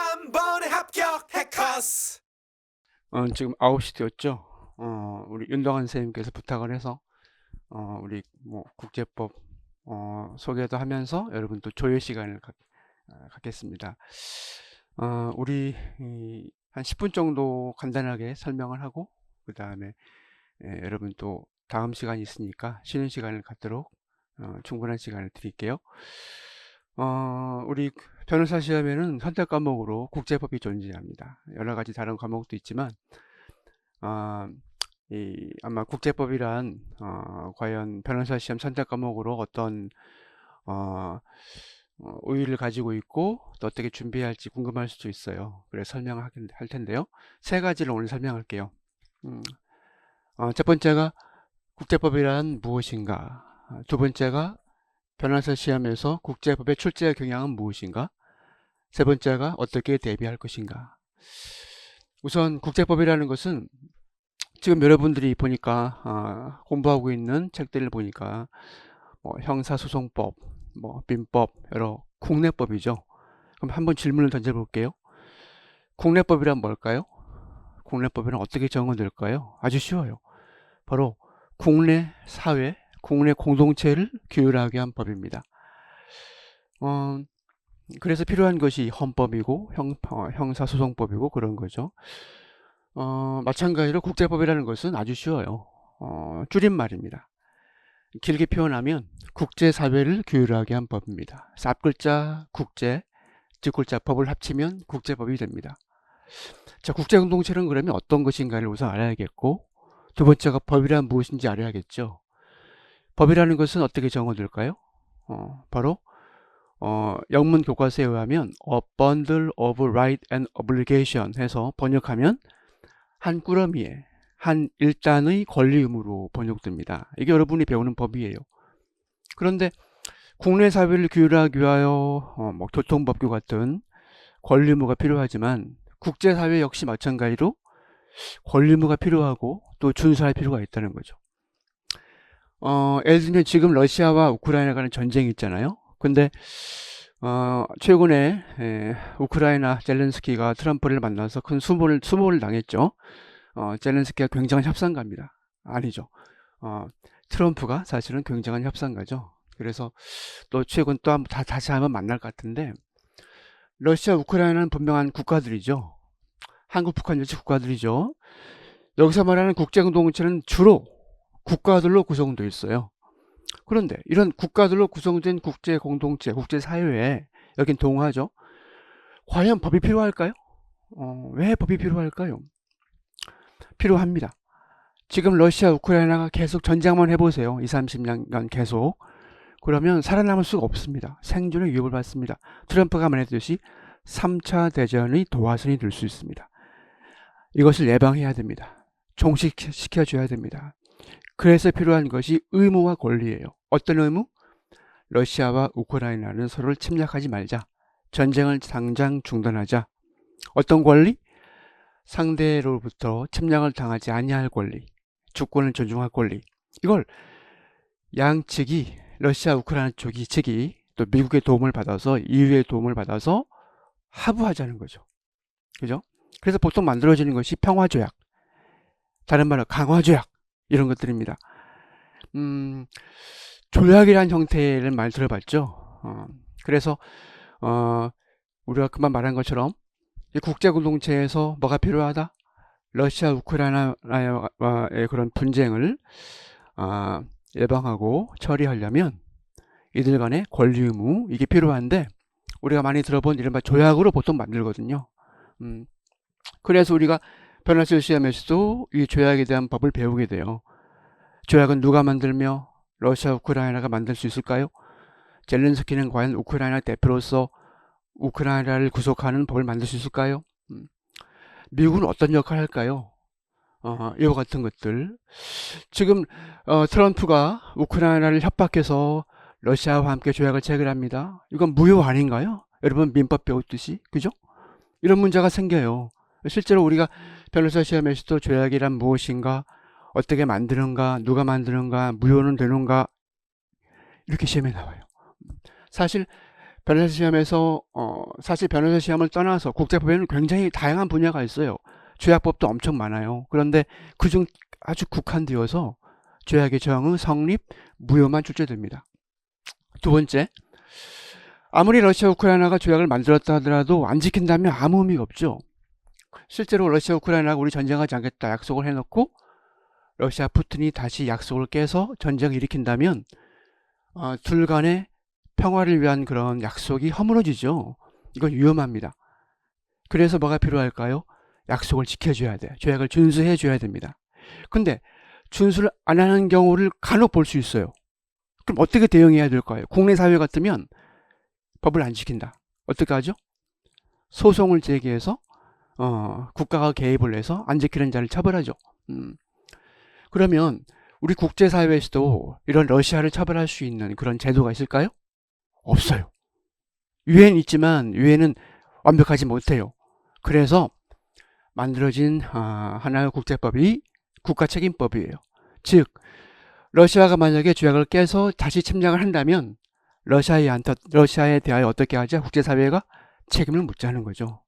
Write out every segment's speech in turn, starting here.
한 번에 합격 해커스 어, 지금 9시 되었죠. 어, 우리 윤동환 선생님께서 부탁을 해서 어, 우리 뭐 국제법 어, 소개도 하면서 여러분 또 조회 시간을 갖, 어, 갖겠습니다. 어, 우리 이, 한 10분 정도 간단하게 설명을 하고 그 다음에 예, 여러분 또 다음 시간이 있으니까 쉬는 시간을 갖도록 어, 충분한 시간을 드릴게요. 어, 우리 변호사 시험에는 선택 과목으로 국제법이 존재합니다. 여러 가지 다른 과목도 있지만, 어, 이, 아마 국제법이란, 어, 과연 변호사 시험 선택 과목으로 어떤, 어, 어, 우위를 가지고 있고, 또 어떻게 준비해야 할지 궁금할 수도 있어요. 그래서 설명을 하긴- 할 텐데요. 세 가지를 오늘 설명할게요. 음, 어, 첫 번째가 국제법이란 무엇인가? 어, 두 번째가 변호사 시험에서 국제법의 출제 경향은 무엇인가? 세 번째가 어떻게 대비할 것인가? 우선 국제법이라는 것은 지금 여러분들이 보니까 아, 공부하고 있는 책들을 보니까 뭐 형사소송법, 뭐 민법 여러 국내법이죠. 그럼 한번 질문을 던져볼게요. 국내법이란 뭘까요? 국내법이란 어떻게 정의될까요? 아주 쉬워요. 바로 국내 사회, 국내 공동체를 규율하게 한 법입니다. 어, 그래서 필요한 것이 헌법이고 형, 어, 형사소송법이고 그런 거죠. 어, 마찬가지로 국제법이라는 것은 아주 쉬워요. 어, 줄임말입니다. 길게 표현하면 국제사회를 규율하게 한 법입니다. 쌉글자 국제, 뒷글자 법을 합치면 국제법이 됩니다. 자, 국제공동체는 그러면 어떤 것인가를 우선 알아야겠고 두 번째가 법이란 무엇인지 알아야겠죠. 법이라는 것은 어떻게 정의될까요? 어, 바로 어, 영문 교과서에 의하면 a bundle of right and obligation 해서 번역하면 한 꾸러미에 한 일단의 권리 의무로 번역됩니다. 이게 여러분이 배우는 법이에요. 그런데 국내 사회를 규율하기 위하여 어, 뭐 교통법규 같은 권리 의무가 필요하지만 국제 사회 역시 마찬가지로 권리 의무가 필요하고 또 준수할 필요가 있다는 거죠. 어, 예를 들면 지금 러시아와 우크라이나 간의 전쟁이 있잖아요. 근데 어, 최근에 에, 우크라이나 젤렌스키가 트럼프를 만나서 큰 수모를 수모를 당했죠. 어, 젤렌스키가 굉장한 협상가입니다. 아니죠. 어, 트럼프가 사실은 굉장한 협상가죠. 그래서 또 최근 또 한, 다, 다시 한번 만날 것 같은데 러시아, 우크라이나는 분명한 국가들이죠. 한국, 북한, 일치 국가들이죠. 여기서 말하는 국제공동체는 주로 국가들로 구성되어 있어요. 그런데 이런 국가들로 구성된 국제 공동체, 국제 사회에 여긴 동화죠. 과연 법이 필요할까요? 어, 왜 법이 필요할까요? 필요합니다. 지금 러시아, 우크라이나가 계속 전쟁만 해보세요. 2, 30년 계속. 그러면 살아남을 수가 없습니다. 생존의 위협을 받습니다. 트럼프가 말했듯이 3차 대전의 도화선이 될 수 있습니다. 이것을 예방해야 됩니다. 종식시켜줘야 됩니다. 그래서 필요한 것이 의무와 권리예요. 어떤 의무? 러시아와 우크라이나는 서로를 침략하지 말자. 전쟁을 당장 중단하자. 어떤 권리? 상대로부터 침략을 당하지 아니할 권리. 주권을 존중할 권리. 이걸 양측이 러시아, 우크라이나 쪽이 측이 또 미국의 도움을 받아서 EU의 도움을 받아서 하부하자는 거죠. 그죠? 그래서 보통 만들어지는 것이 평화조약. 다른 말로 강화조약. 이런 것들입니다. 음, 조약이란 형태를 많이 들어봤죠. 어, 그래서 어, 우리가 그만 말한 것처럼 이 국제 공동체에서 뭐가 필요하다? 러시아 우크라이나와의 그런 분쟁을 어, 예방하고 처리하려면 이들 간의 권리 의무 이게 필요한데 우리가 많이 들어본 이른바 조약으로 보통 만들거든요. 음, 그래서 우리가 변호사 시험에서도 이 조약에 대한 법을 배우게 돼요. 조약은 누가 만들며 러시아, 우크라이나가 만들 수 있을까요? 젤렌스키는 과연 우크라이나 대표로서 우크라이나를 구속하는 법을 만들 수 있을까요? 음. 미국은 어떤 역할을 할까요? 어, 이와 같은 것들. 지금 어, 트럼프가 우크라이나를 협박해서 러시아와 함께 조약을 체결합니다. 이건 무효 아닌가요? 여러분 민법 배웠듯이 그죠? 이런 문제가 생겨요. 실제로 우리가 변호사 시험에서도 조약이란 무엇인가, 어떻게 만드는가, 누가 만드는가, 무효는 되는가 이렇게 시험에 나와요. 사실 변호사 시험에서 어, 사실 변호사 시험을 떠나서 국제법에는 굉장히 다양한 분야가 있어요. 조약법도 엄청 많아요. 그런데 그중 아주 국한되어서 조약의 정의, 성립, 무효만 출제됩니다. 두 번째, 아무리 러시아 우크라이나가 조약을 만들었다 하더라도 안 지킨다면 아무 의미가 없죠. 실제로 러시아 우크라이나가 우리 전쟁하지 않겠다 약속을 해놓고 러시아 푸틴이 다시 약속을 깨서 전쟁을 일으킨다면 어, 둘 간의 평화를 위한 그런 약속이 허물어지죠. 이건 위험합니다. 그래서 뭐가 필요할까요? 약속을 지켜줘야 돼. 조약을 준수해 줘야 됩니다. 근데 준수를 안 하는 경우를 간혹 볼 수 있어요. 그럼 어떻게 대응해야 될까요? 국내 사회 같으면 법을 안 지킨다. 어떻게 하죠? 소송을 제기해서 어, 국가가 개입을 해서 안 지키는 자를 처벌하죠. 음. 그러면 우리 국제사회에서도 이런 러시아를 처벌할 수 있는 그런 제도가 있을까요? 없어요. 유엔 있지만 유엔은 완벽하지 못해요. 그래서 만들어진 아, 하나의 국제법이 국가책임법이에요. 즉 러시아가 만약에 조약을 깨서 다시 침략을 한다면 러시아에, 한테- 러시아에 대하여 어떻게 하죠? 국제사회가 책임을 묻자는 거죠.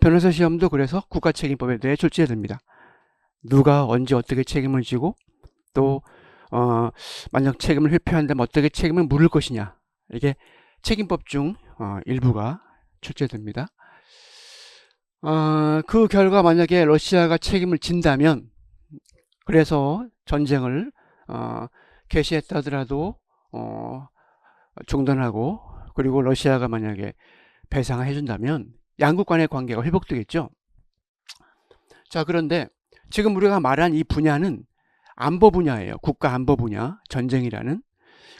변호사 시험도 그래서 국가책임법에 대해 출제됩니다. 누가 언제 어떻게 책임을 지고 또 어, 만약 책임을 회피한다면 어떻게 책임을 물을 것이냐 이게 책임법 중 어, 일부가 출제됩니다. 어, 그 결과 만약에 러시아가 책임을 진다면 그래서 전쟁을 어, 개시했다 하더라도 어, 중단하고 그리고 러시아가 만약에 배상을 해준다면 양국 간의 관계가 회복되겠죠. 자 그런데 지금 우리가 말한 이 분야는 안보 분야예요. 국가 안보 분야, 전쟁이라는.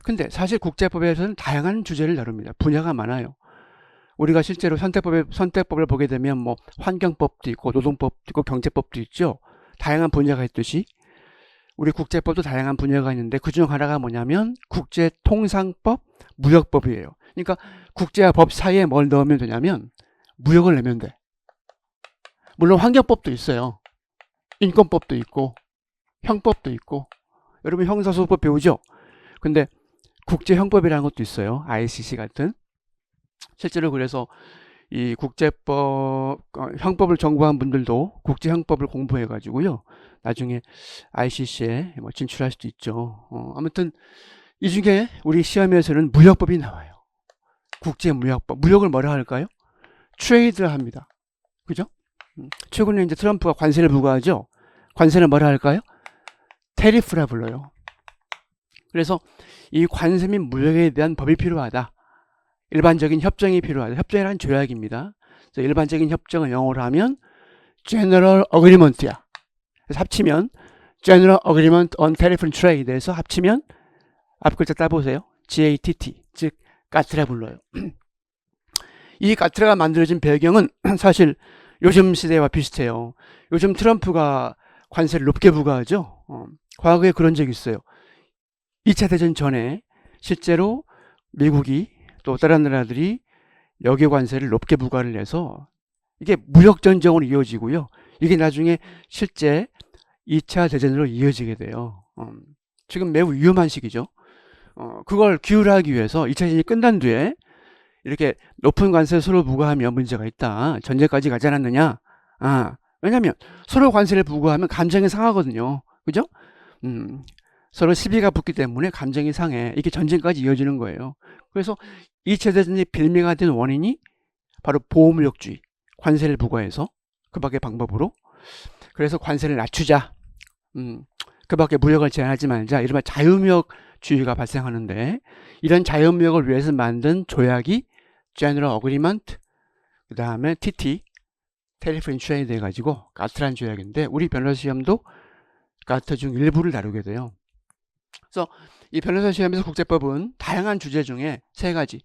근데 사실 국제법에서는 다양한 주제를 다룹니다. 분야가 많아요. 우리가 실제로 선택법에, 선택법을 보게 되면 뭐 환경법도 있고 노동법도 있고 경제법도 있죠. 다양한 분야가 있듯이 우리 국제법도 다양한 분야가 있는데 그중 하나가 뭐냐면 국제통상법, 무역법이에요. 그러니까 국제와 법 사이에 뭘 넣으면 되냐면 무역을 내면 돼. 물론 환경법도 있어요. 인권법도 있고 형법도 있고 여러분 형사소법 배우죠? 근데 국제형법이라는 것도 있어요. ICC 같은. 실제로 그래서 이 국제법 어, 형법을 전공한 분들도 국제형법을 공부해 가지고요. 나중에 ICC에 뭐 진출할 수도 있죠. 어, 아무튼 이 중에 우리 시험에서는 무역법이 나와요. 국제무역법. 무역을 뭐라 할까요? 트레이드를 합니다. 그죠? 음, 최근에 이제 트럼프가 관세를 부과하죠. 관세를 뭐라 할까요? 테리프라 불러요. 그래서 이 관세 및 무역에 대한 법이 필요하다. 일반적인 협정이 필요하다. 협정이란 조약입니다. 그래서 일반적인 협정을 영어로 하면 General Agreement야. 그래서 합치면 General Agreement on Tariff and Trade에서 합치면 앞 글자 따보세요. GATT, 즉 까트라 불러요. 이 까트라가 만들어진 배경은 사실 요즘 시대와 비슷해요. 요즘 트럼프가 관세를 높게 부과하죠. 어, 과거에 그런 적이 있어요. 2차 대전 전에 실제로 미국이 또 다른 나라들이 여기 관세를 높게 부과를 해서 이게 무역 전쟁으로 이어지고요. 이게 나중에 실제 2차 대전으로 이어지게 돼요. 음, 지금 매우 위험한 시기죠. 어, 그걸 기울하기 위해서 2차 대전이 끝난 뒤에 이렇게 높은 관세를 서로 부과하면 문제가 있다. 전쟁까지 가지 않았느냐? 아, 왜냐면 서로 관세를 부과하면 감정이 상하거든요. 그죠? 음, 서로 시비가 붙기 때문에 감정이 상해. 이게 전쟁까지 이어지는 거예요. 그래서 2차 대전이 빌미가 된 원인이 바로 보호무역주의, 관세를 부과해서 그 밖의 방법으로. 그래서 관세를 낮추자. 음, 그 밖에 무역을 제한하지 말자. 이른바 자유무역 주의가 발생하는데 이런 자유무역을 위해서 만든 조약이 General Agreement, 그 다음에 TT, 테리프 인슈레이드 해가지고 가트란 조약인데 우리 변호사 시험도 가트 중 일부를 다루게 돼요. 그래서 이 변호사 시험에서 국제법은 다양한 주제 중에 세 가지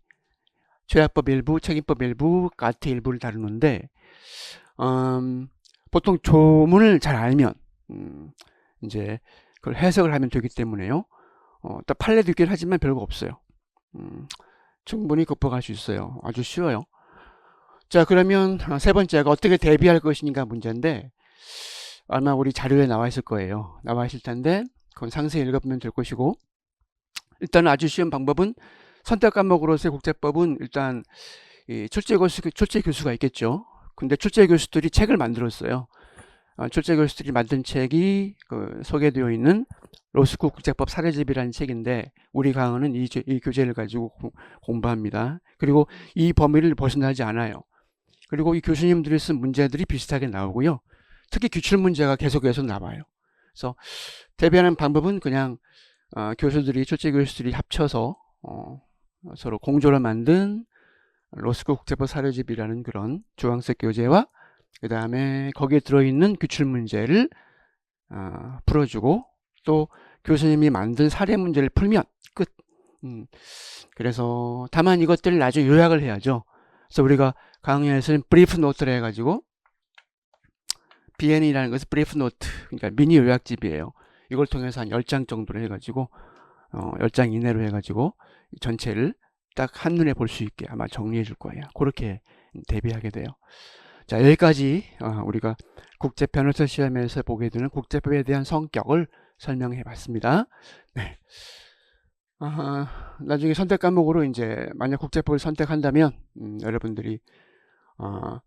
조약법 일부, 책임법 일부, 가트 일부를 다루는데 음, 보통 조문을 잘 알면 음, 이제 그걸 해석을 하면 되기 때문에요. 어, 또 판례도 있긴 하지만 별거 없어요. 음, 충분히 극복할 수 있어요. 아주 쉬워요. 자, 그러면 세 번째가 어떻게 대비할 것인가 문제인데 아마 우리 자료에 나와 있을 거예요. 나와 있을 텐데 그건 상세히 읽어보면 될 것이고 일단 아주 쉬운 방법은 선택 과목으로서의 국제법은 일단 이 출제 교수 출제 교수가 있겠죠. 근데 출제 교수들이 책을 만들었어요. 어, 출제 교수들이 만든 책이 그 소개되어 있는 로스쿨 국제법 사례집이라는 책인데 우리 강은은 이, 제- 이 교재를 가지고 공- 공부합니다. 그리고 이 범위를 벗어나지 않아요. 그리고 이 교수님들이 쓴 문제들이 비슷하게 나오고요. 특히 기출 문제가 계속해서 나와요. 그래서 대비하는 방법은 그냥 어, 교수들이 출제 교수들이 합쳐서 어, 서로 공조를 만든 로스쿨 국제법 사례집이라는 그런 주황색 교재와 그 다음에 거기에 들어있는 기출 문제를 어, 풀어주고 또 교수님이 만든 사례 문제를 풀면 끝. 음, 그래서 다만 이것들을 나중에 요약을 해야죠. 그래서 우리가 강의에서는 브리프 노트를 해가지고 BN이라는 것은 브리프 노트, 그러니까 미니 요약집이에요. 이걸 통해서 한 10장 정도로 해가지고 어, 10장 이내로 해가지고 이 전체를 딱 한눈에 볼 수 있게 아마 정리해 줄 거예요. 그렇게 대비하게 돼요. 자, 여기까지 어, 우리가 국제 변호사 시험에서 보게 되는 국제법에 대한 성격을 설명해 봤습니다. 네. 아하, 나중에 선택 과목으로 이제 만약 국제법을 선택한다면 음, 여러분들이 어,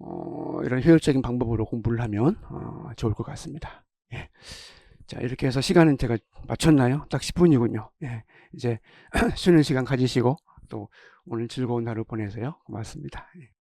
어, 이런 효율적인 방법으로 공부를 하면 어, 좋을 것 같습니다. 예. 자, 이렇게 해서 시간은 제가 맞췄나요? 딱 10분이군요. 예. 이제 쉬는 시간 가지시고 또 오늘 즐거운 하루 보내세요. 고맙습니다. 예.